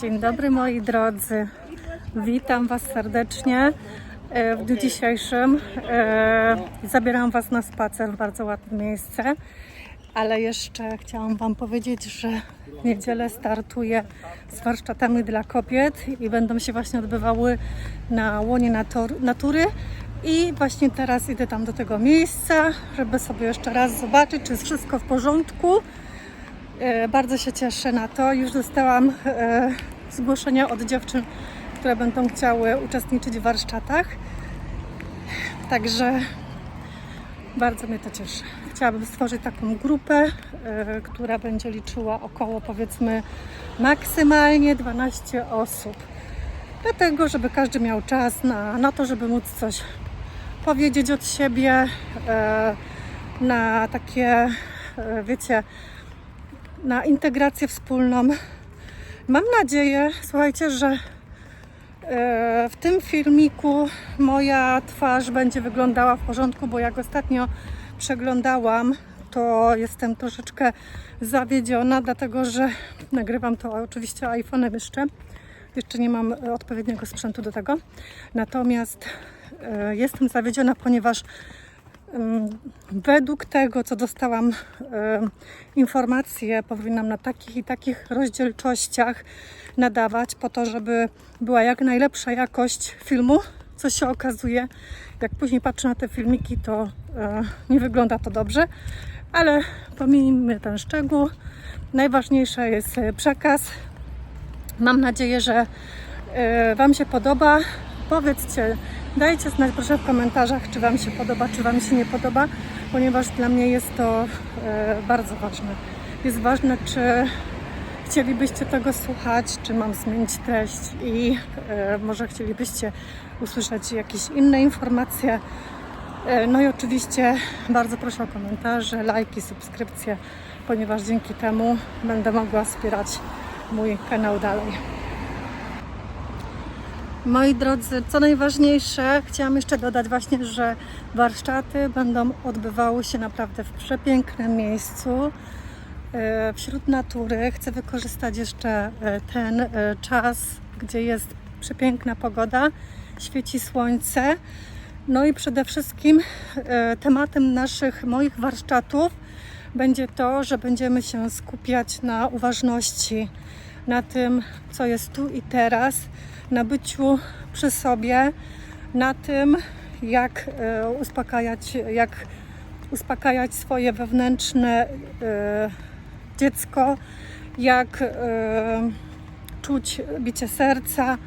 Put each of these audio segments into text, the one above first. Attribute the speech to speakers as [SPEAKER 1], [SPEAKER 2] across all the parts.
[SPEAKER 1] Dzień dobry moi drodzy. Witam Was serdecznie e, w dniu dzisiejszym. E, Zabieram Was na spacer w bardzo ładne miejsce, ale jeszcze chciałam Wam powiedzieć, że w niedzielę startuję z warsztatami dla kobiet i będą się właśnie odbywały na łonie natur- natury. I właśnie teraz idę tam do tego miejsca, żeby sobie jeszcze raz zobaczyć, czy jest wszystko w porządku. E, Bardzo się cieszę na to. Już dostałam e, zgłoszenia od dziewczyn, które będą chciały uczestniczyć w warsztatach. Także bardzo mnie to cieszy. Chciałabym stworzyć taką grupę, e, która będzie liczyła około powiedzmy maksymalnie 12 osób. Dlatego, żeby każdy miał czas na, na to, żeby móc coś powiedzieć od siebie, na takie, wiecie, na integrację wspólną. Mam nadzieję, słuchajcie, że e, w tym filmiku moja twarz będzie wyglądała w porządku, bo jak ostatnio przeglądałam, to jestem troszeczkę zawiedziona, dlatego że nagrywam to oczywiście iPhone'em jeszcze. Jeszcze nie mam odpowiedniego sprzętu do tego. Natomiast e, jestem zawiedziona, ponieważ Według tego, co dostałam informacje, powinnam na takich i takich rozdzielczościach nadawać, po to, żeby była jak najlepsza jakość filmu. Co się okazuje, jak później patrzę na te filmiki, to e, nie wygląda to dobrze, ale pomijmy ten szczegół. Najważniejszy jest e, przekaz. Mam nadzieję, że e, Wam się podoba. Powiedzcie, dajcie znać proszę w komentarzach, czy Wam się podoba, czy Wam się nie podoba, ponieważ dla mnie jest to e, bardzo ważne. Jest ważne, czy chcielibyście tego słuchać, czy mam zmienić treść i e, może chcielibyście usłyszeć jakieś inne informacje. E, No i oczywiście bardzo proszę o komentarze, lajki, subskrypcje, ponieważ dzięki temu będę mogła wspierać mój kanał dalej. Moi drodzy, co najważniejsze, chciałam jeszcze dodać właśnie, że warsztaty będą odbywały się naprawdę w przepięknym miejscu, e, wśród natury. Chcę wykorzystać jeszcze e, ten e, czas, gdzie jest przepiękna pogoda, świeci słońce. No i przede wszystkim tematem naszych, moich warsztatów będzie to, że będziemy się skupiać na uważności, na tym, co jest tu i teraz, na byciu przy sobie, na tym, jak e, uspokajać, jak uspokajać swoje wewnętrzne e, dziecko, jak e, czuć bicie serca.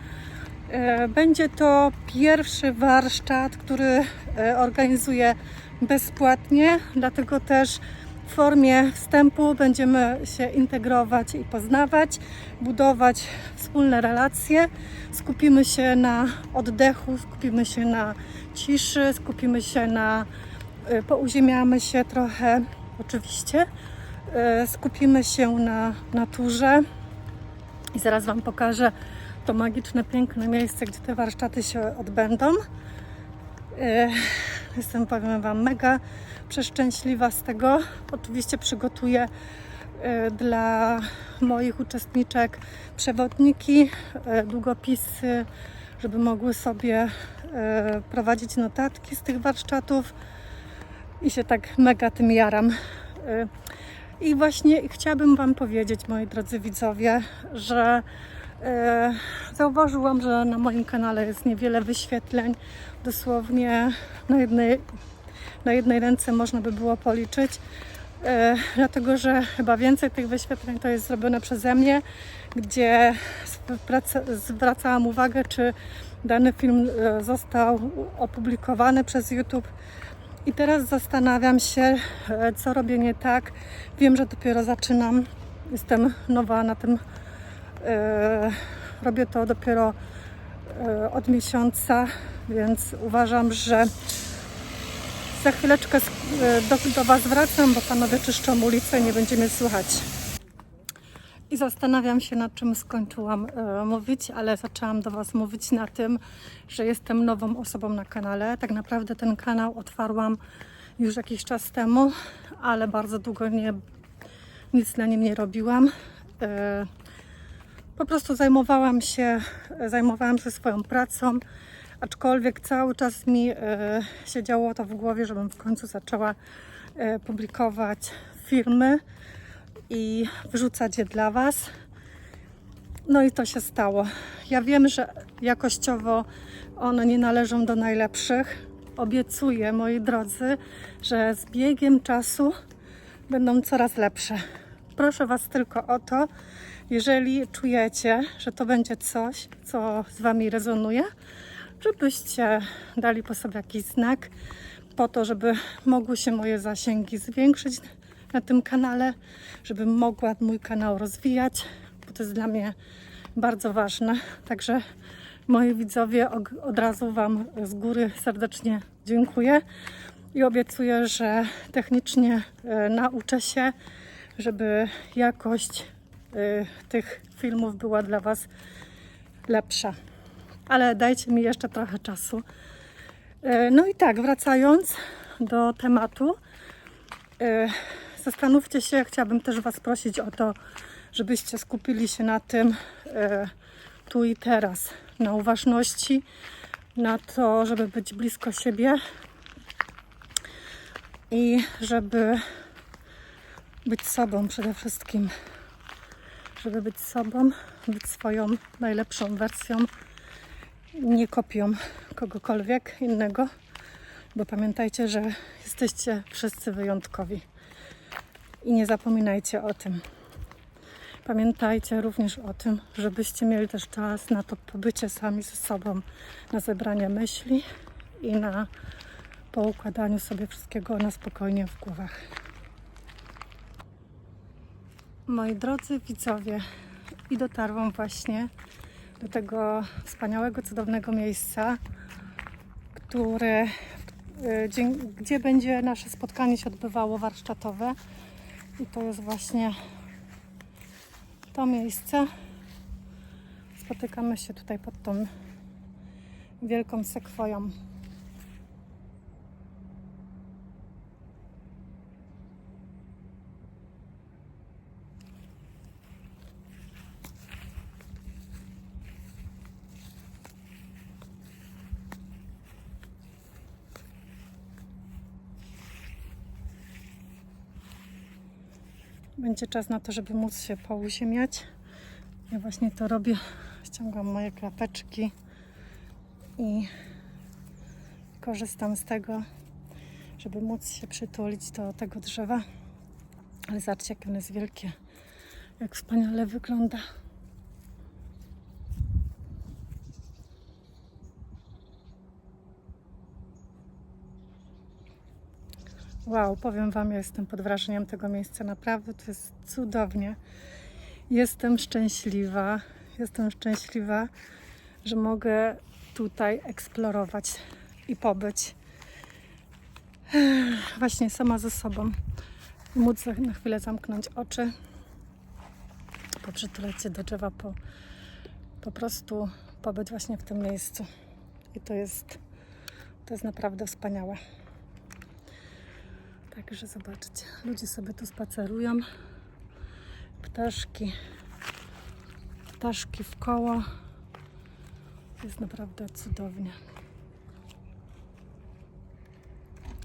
[SPEAKER 1] Będzie to pierwszy warsztat, który organizuję bezpłatnie, dlatego też formie wstępu będziemy się integrować i poznawać, budować wspólne relacje. Skupimy się na oddechu, skupimy się na ciszy, skupimy się na, y, pouziemiamy się trochę, oczywiście. Y, Skupimy się na naturze i zaraz Wam pokażę to magiczne, piękne miejsce, gdzie te warsztaty się odbędą. Jestem, powiem Wam, mega przeszczęśliwa z tego. Oczywiście przygotuję e, dla moich uczestniczek przewodniki, e, długopisy, żeby mogły sobie e, prowadzić notatki z tych warsztatów i się tak mega tym jaram. I właśnie chciałabym Wam powiedzieć, moi drodzy widzowie, że zauważyłam, że na moim kanale jest niewiele wyświetleń. Dosłownie na jednej, na jednej ręce można by było policzyć. E, dlatego, że chyba więcej tych wyświetleń to jest zrobione przeze mnie, gdzie zwraca- zwracałam uwagę, czy dany film e, został opublikowany przez YouTube. I teraz zastanawiam się, e, co robię nie tak. Wiem, że dopiero zaczynam. Jestem nowa na tym. E, robię to dopiero e, od miesiąca, więc uważam, że za chwileczkę e, do, do Was wracam, bo panowie czyszczą ulicę, nie będziemy słychać. I zastanawiam się, nad czym skończyłam e, mówić, ale zaczęłam do Was mówić na tym, że jestem nową osobą na kanale. Tak naprawdę ten kanał otwarłam już jakiś czas temu, ale bardzo długo nie, nic na nim nie robiłam. E, po prostu zajmowałam się, zajmowałam się swoją pracą, aczkolwiek cały czas mi e, siedziało to w głowie, żebym w końcu zaczęła e, publikować filmy i wrzucać je dla Was. No i to się stało. Ja wiem, że jakościowo one nie należą do najlepszych. Obiecuję, moi drodzy, że z biegiem czasu będą coraz lepsze. Proszę Was tylko o to, jeżeli czujecie, że to będzie coś, co z Wami rezonuje, żebyście dali po sobie jakiś znak, po to, żeby mogły się moje zasięgi zwiększyć na tym kanale, żebym mogła mój kanał rozwijać, bo to jest dla mnie bardzo ważne. Także moi widzowie, od razu Wam z góry serdecznie dziękuję i obiecuję, że technicznie e, nauczę się, żeby jakość e, tych filmów była dla Was lepsza. Ale dajcie mi jeszcze trochę czasu. E, No i tak, wracając do tematu, e, zastanówcie się, chciałabym też Was prosić o to, żebyście skupili się na tym e, tu i teraz, na uważności, na to, żeby być blisko siebie i żeby być sobą przede wszystkim. Żeby być sobą, być swoją najlepszą wersją, nie kopią kogokolwiek innego, bo pamiętajcie, że jesteście wszyscy wyjątkowi. I nie zapominajcie o tym. Pamiętajcie również o tym, żebyście mieli też czas na to pobycie sami ze sobą, na zebranie myśli i na poukładaniu sobie wszystkiego na spokojnie w głowach. Moi drodzy widzowie, i dotarłam właśnie do tego wspaniałego, cudownego miejsca, które, y, dzie- gdzie będzie nasze spotkanie się odbywało warsztatowe. I to jest właśnie to miejsce. Spotykamy się tutaj pod tą wielką sekwoją. Będzie czas na to, żeby móc się pouziemiać. Ja właśnie to robię. Ściągam moje klapeczki i korzystam z tego, żeby móc się przytulić do tego drzewa. Ale zobaczcie, jak ono jest wielkie. Jak wspaniale wygląda. Wow, powiem Wam, ja jestem pod wrażeniem tego miejsca. Naprawdę to jest cudownie. Jestem szczęśliwa. Jestem szczęśliwa, że mogę tutaj eksplorować i pobyć właśnie sama ze sobą. Móc na chwilę zamknąć oczy, poprzytulać się do drzewa, po, po prostu pobyć właśnie w tym miejscu. I to jest, to jest naprawdę wspaniałe. Także zobaczcie, ludzie sobie tu spacerują. Ptaszki, ptaszki w koło. Jest naprawdę cudownie.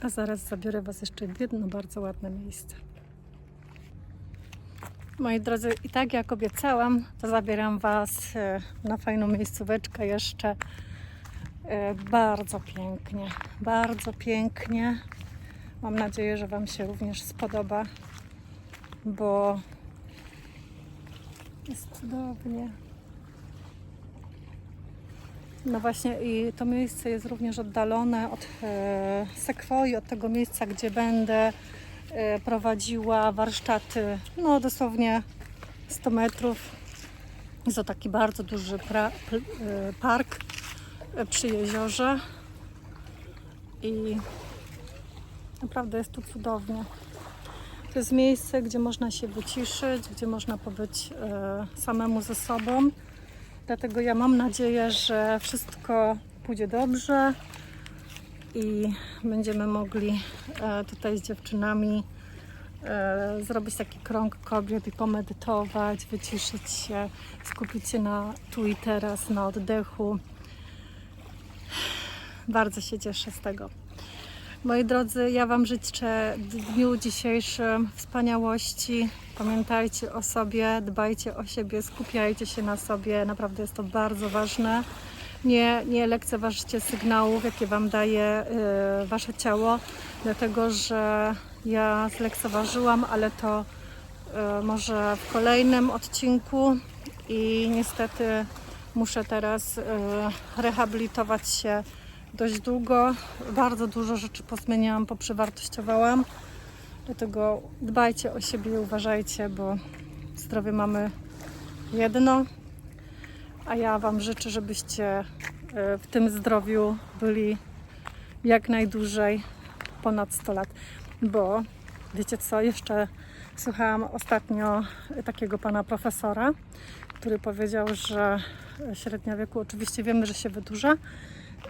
[SPEAKER 1] A zaraz zabiorę Was jeszcze w jedno bardzo ładne miejsce. Moi drodzy, i tak jak obiecałam, to zabieram Was e, na fajną miejscóweczkę jeszcze. E, Bardzo pięknie, bardzo pięknie. Mam nadzieję, że Wam się również spodoba, bo jest cudownie. No właśnie i to miejsce jest również oddalone od e, Sekwoi, od tego miejsca, gdzie będę e, prowadziła warsztaty, no dosłownie 100 metrów. Jest to taki bardzo duży pra, e, park przy jeziorze i Naprawdę jest tu cudownie. To jest miejsce, gdzie można się wyciszyć, gdzie można pobyć e, samemu ze sobą. Dlatego ja mam nadzieję, że wszystko pójdzie dobrze i będziemy mogli e, tutaj z dziewczynami e, zrobić taki krąg kobiet i pomedytować, wyciszyć się, skupić się na tu i teraz, na oddechu. Bardzo się cieszę z tego. Moi drodzy, ja Wam życzę w dniu dzisiejszym wspaniałości. Pamiętajcie o sobie, dbajcie o siebie, skupiajcie się na sobie. Naprawdę jest to bardzo ważne. Nie, nie lekceważcie sygnałów, jakie Wam daje y, Wasze ciało, dlatego że ja zlekceważyłam, ale to y, może w kolejnym odcinku i niestety muszę teraz y, rehabilitować się dość długo. Bardzo dużo rzeczy pozmieniałam, poprzewartościowałam. Dlatego dbajcie o siebie i uważajcie, bo zdrowie mamy jedno. A ja Wam życzę, żebyście e, w tym zdrowiu byli jak najdłużej, ponad 100 lat. Bo wiecie co, jeszcze słuchałam ostatnio takiego pana profesora, który powiedział, że średnia wieku oczywiście wiemy, że się wydłuża,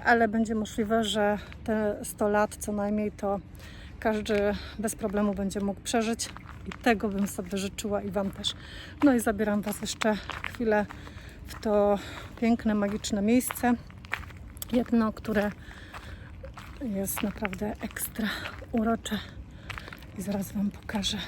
[SPEAKER 1] ale będzie możliwe, że te 100 lat co najmniej to każdy bez problemu będzie mógł przeżyć i tego bym sobie życzyła i Wam też. No i zabieram Was jeszcze chwilę w to piękne, magiczne miejsce. Jedno, które jest naprawdę ekstra urocze i zaraz Wam pokażę.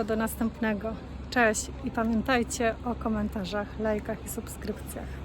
[SPEAKER 1] To do następnego. Cześć i pamiętajcie o komentarzach, lajkach i subskrypcjach.